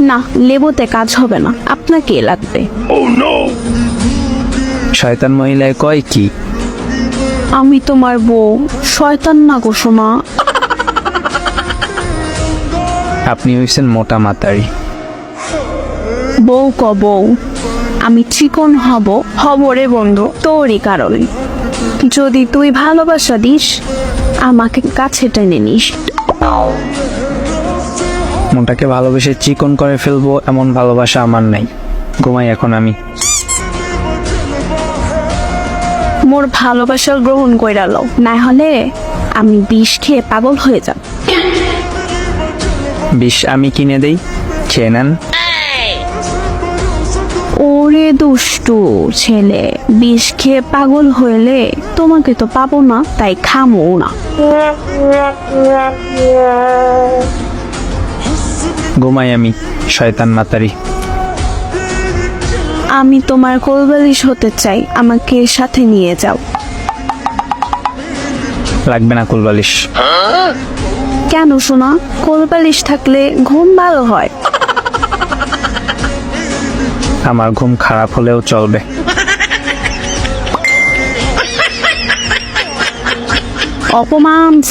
না লেবুতে কাজ হবে না। আপনাকে লাগবে। শয়তান মহিলায় কয় কি? আমি তোমার বউ। শয়তান না গো সোনা আপনি হইছেন মোটা মাতারি। বউ ক বউ। আমি চিকন হব হব রে বন্ধু তোরই কারণে। যদি তুই ভালোবাসা দিস আমাকে কাছে টেনে নিস। মনটাকে ভালোবেসে চিকন করে ফেলব এমন ভালোবাসা আমার নাই। ঘুমাই এখন আমি। মোর ভালোবাসা গ্রহণ কইরা লও না হলে আমি বিষ খেয়ে পাগল হয়ে যাব। বিষ আমি কিনে দেই খেয়ে নেন। ওরে দুষ্টু ছেলে বিষ খেয়ে পাগল হইলে তোমাকে তো পাবো না তাই খামো না। ঘুমাই আমি শয়তান মাতারি। আমি তোমার কোলবালিশ হতে চাই আমাকে সাথে নিয়ে যাও। লাগবে না কোলবালিশ। কেন শোনা কোলবালিশ থাকলে ঘুম ভালো হয়। আমার ঘুম খারাপ হলেও চলবে। অপমান।